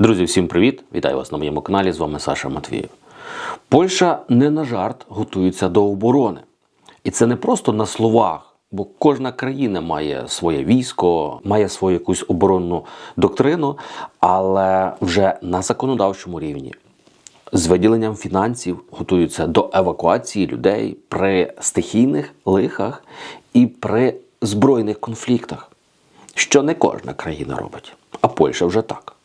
Друзі, всім привіт! Вітаю вас на моєму каналі. З вами Саша Матвієв. Польща не на жарт готується до оборони. І це не просто на словах, бо кожна країна має своє військо, має свою якусь оборонну доктрину, але вже на законодавчому рівні. З виділенням фінансів готуються до евакуації людей при стихійних лихах і при збройних конфліктах, що не кожна країна робить, а Польща вже так.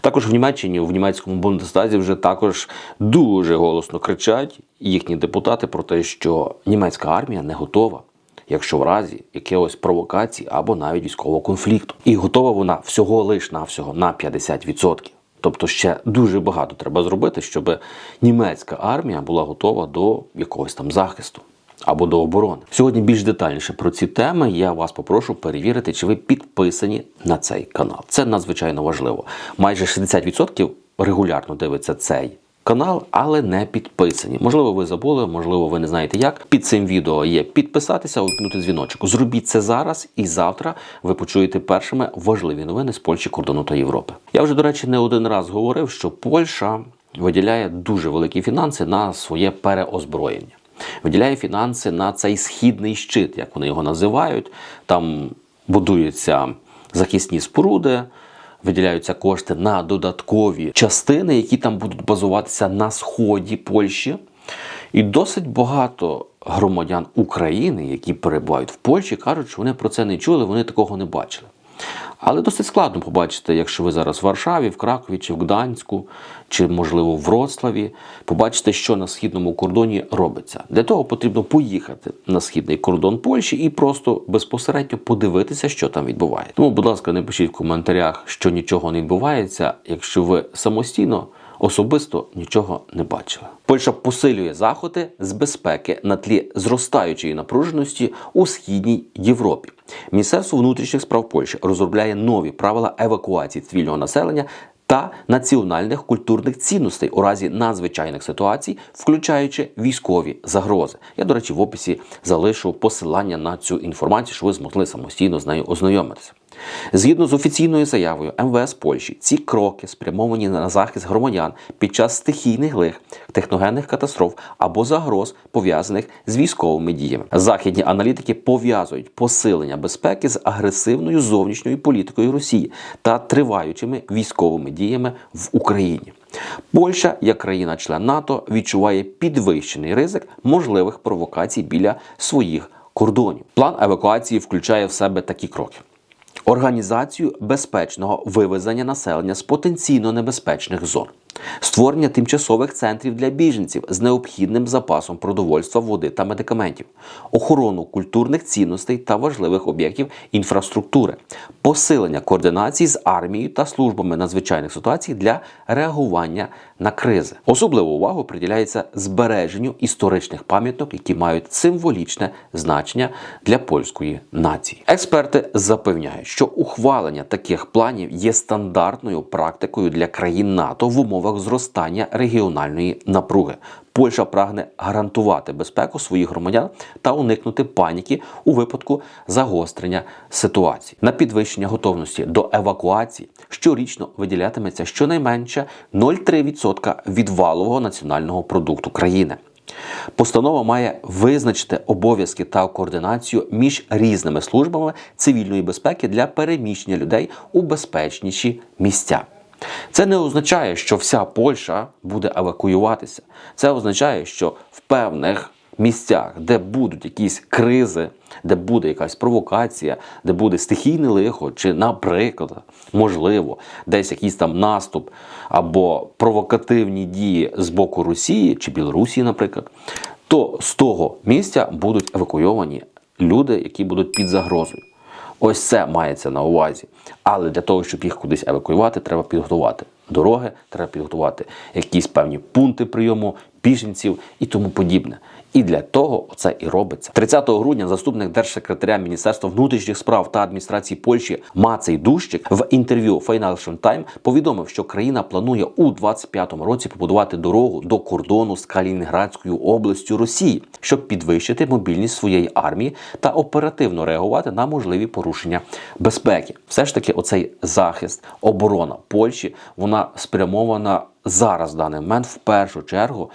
Також в Німеччині, в німецькому Бундестазі вже також дуже голосно кричать їхні депутати про те, що німецька армія не готова, якщо в разі якихось провокацій або навіть військового конфлікту. І готова вона всього лиш навсього на 50%. Тобто ще дуже багато треба зробити, щоб німецька армія була готова до якогось там захисту або до оборони. Сьогодні більш детальніше про ці теми я вас попрошу перевірити, чи ви підписані на цей канал. Це надзвичайно важливо. Майже 60% регулярно дивиться цей канал, але не підписані. Можливо, ви забули, можливо, ви не знаєте як. Під цим відео є підписатися, увімкнути дзвіночок. Зробіть це зараз, і завтра ви почуєте першими важливі новини з Польщі, кордону та Європи. Я вже, до речі, не один раз говорив, що Польща виділяє дуже великі фінанси на своє переозброєння. Виділяє фінанси на цей східний щит, як вони його називають. Там будуються захисні споруди, виділяються кошти на додаткові частини, які там будуть базуватися на сході Польщі. І досить багато громадян України, які перебувають в Польщі, кажуть, що вони про це не чули, вони такого не бачили. Але досить складно побачити, якщо ви зараз в Варшаві, в Кракові чи в Гданську, чи, можливо, в Вроцлаві, побачите, що на східному кордоні робиться. Для того потрібно поїхати на східний кордон Польщі і просто безпосередньо подивитися, що там відбувається. Тому, будь ласка, не пишіть в коментарях, що нічого не відбувається, якщо ви самостійно. Особисто нічого не бачили. Польща посилює заходи з безпеки на тлі зростаючої напруженості у східній Європі. Міністерство внутрішніх справ Польщі розробляє нові правила евакуації цивільного населення та національних культурних цінностей у разі надзвичайних ситуацій, включаючи військові загрози. Я, до речі, в описі залишу посилання на цю інформацію, щоб ви змогли самостійно з нею ознайомитися. Згідно з офіційною заявою МВС Польщі, ці кроки спрямовані на захист громадян під час стихійних лих, техногенних катастроф або загроз, пов'язаних з військовими діями. Західні аналітики пов'язують посилення безпеки з агресивною зовнішньою політикою Росії та триваючими військовими діями в Україні. Польща, як країна-член НАТО, відчуває підвищений ризик можливих провокацій біля своїх кордонів. План евакуації включає в себе такі кроки організацію безпечного вивезення населення з потенційно небезпечних зон, створення тимчасових центрів для біженців з необхідним запасом продовольства, води та медикаментів, охорону культурних цінностей та важливих об'єктів інфраструктури, посилення координації з армією та службами надзвичайних ситуацій для реагування на кризи. Особливу увагу приділяється збереженню історичних пам'яток, які мають символічне значення для польської нації. Експерти запевняють, що ухвалення таких планів є стандартною практикою для країн НАТО в умовах зростання регіональної напруги. Польща прагне гарантувати безпеку своїх громадян та уникнути паніки у випадку загострення ситуації. На підвищення готовності до евакуації щорічно виділятиметься щонайменше 0,3% від валового національного продукту країни. Постанова має визначити обов'язки та координацію між різними службами цивільної безпеки для переміщення людей у безпечніші місця. Це не означає, що вся Польща буде евакуюватися. Це означає, що в певних місцях, де будуть якісь кризи, де буде якась провокація, де буде стихійне лихо, чи, наприклад, можливо, десь якийсь там наступ або провокативні дії з боку Росії чи Білорусі, наприклад, то з того місця будуть евакуйовані люди, які будуть під загрозою. Ось це мається на увазі. Але для того, щоб їх кудись евакуювати, треба підготувати дороги, треба підготувати якісь певні пункти прийому біженців і тому подібне. І для того це і робиться. 30 грудня заступник держсекретаря Міністерства внутрішніх справ та адміністрації Польщі Мацей Дущик в інтерв'ю Financial Times повідомив, що країна планує у 25-му році побудувати дорогу до кордону з Калінінградською областю Росії, щоб підвищити мобільність своєї армії та оперативно реагувати на можливі порушення безпеки. Все ж таки, оцей захист, оборона Польщі, вона спрямована зараз в даний момент в першу чергу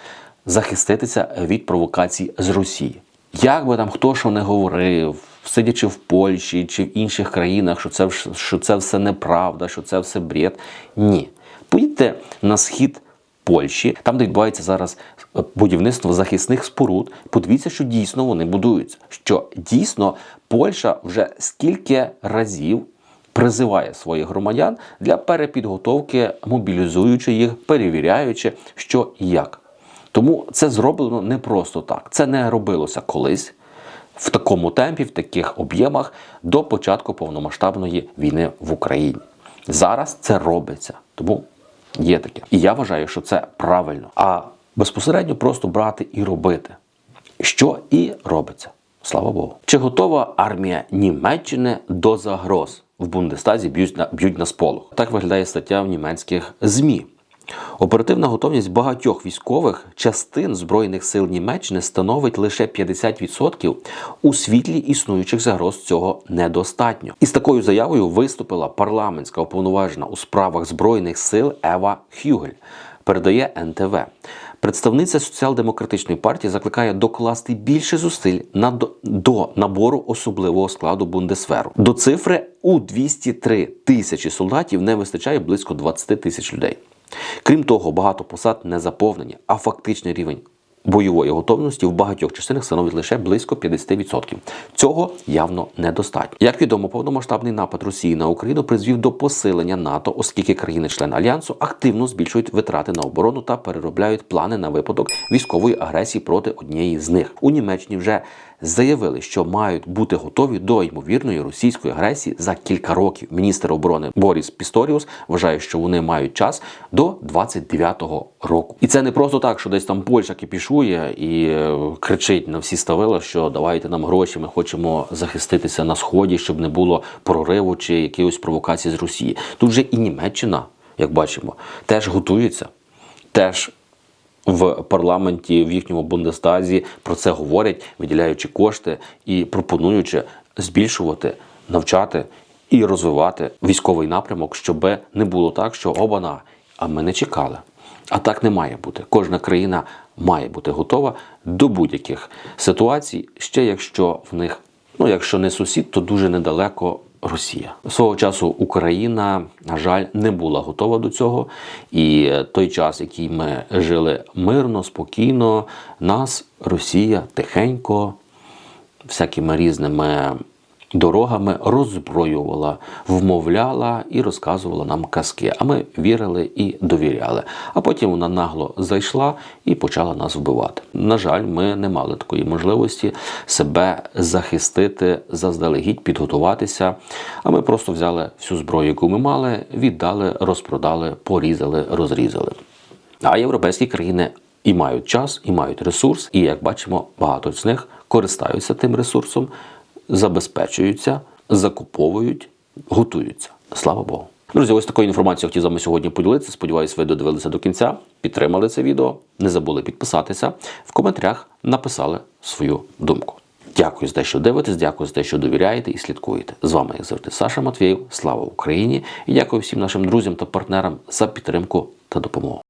захиститися від провокацій з Росії. Як би там хто що не говорив, сидячи в Польщі чи в інших країнах, що це, що це все неправда, що це все бред. Ні. Поїдьте на схід Польщі, там, де відбувається зараз е, будівництво захисних споруд. Подивіться, що дійсно вони будуються. Що дійсно Польща вже скільки разів призиває своїх громадян для перепідготовки, мобілізуючи їх, перевіряючи, що і як. Тому це зроблено не просто так. Це не робилося колись в такому темпі, в таких об'ємах до початку повномасштабної війни в Україні. Зараз це робиться. Тому є таке. І я вважаю, що це правильно. А безпосередньо просто брати і робити. Що і робиться. Слава Богу. Чи готова армія Німеччини до загроз? В Бундестазі б'ють на, б'ють на сполох. Так виглядає стаття в німецьких ЗМІ. Оперативна готовність багатьох військових частин Збройних сил Німеччини становить лише 50% у світлі існуючих загроз цього недостатньо. І з такою заявою виступила парламентська уповноважена у справах Збройних сил Ева Хюгель. Передає НТВ. Представниця соціал-демократичної партії закликає докласти більше зусиль на до, набору особливого складу Бундесверу. До цифри у 203 тисячі солдатів не вистачає близько 20 тисяч людей. Крім того, багато посад не заповнені, а фактичний рівень бойової готовності в багатьох частинах становить лише близько 50%. Цього явно недостатньо. Як відомо, повномасштабний напад Росії на Україну призвів до посилення НАТО, оскільки країни-члени альянсу активно збільшують витрати на оборону та переробляють плани на випадок військової агресії проти однієї з них. У Німеччині вже заявили, що мають бути готові до ймовірної російської агресії за кілька років. Міністр оборони Боріс Пісторіус вважає, що вони мають час до 29-го року. І це не просто так, що десь там Польща кипішує і е, кричить на всі ставила, що давайте нам гроші, ми хочемо захиститися на сході, щоб не було прориву чи якихось провокацій з Росії. Тут вже і Німеччина, як бачимо, теж готується, теж в парламенті, в їхньому Бундестазі про це говорять, виділяючи кошти і пропонуючи збільшувати, навчати і розвивати військовий напрямок, щоб не було так, що обана, а ми не чекали. А так не має бути. Кожна країна має бути готова до будь-яких ситуацій, ще якщо в них, ну якщо не сусід, то дуже недалеко Росія свого часу Україна, на жаль, не була готова до цього. І той час, який ми жили мирно, спокійно, нас Росія тихенько, всякими різними дорогами роззброювала, вмовляла і розказувала нам казки. А ми вірили і довіряли. А потім вона нагло зайшла і почала нас вбивати. На жаль, ми не мали такої можливості себе захистити заздалегідь, підготуватися. А ми просто взяли всю зброю, яку ми мали, віддали, розпродали, порізали, розрізали. А європейські країни і мають час, і мають ресурс, і як бачимо, багато з них користаються тим ресурсом, забезпечуються, закуповують, готуються. Слава Богу. Друзі, ось такою інформацією хотів з вами сьогодні поділитися. Сподіваюсь, ви додивилися до кінця, підтримали це відео, не забули підписатися. В коментарях написали свою думку. Дякую за те, що дивитесь, дякую за те, що довіряєте і слідкуєте. З вами, як завжди, Саша Матвєєв. Слава Україні! І дякую всім нашим друзям та партнерам за підтримку та допомогу.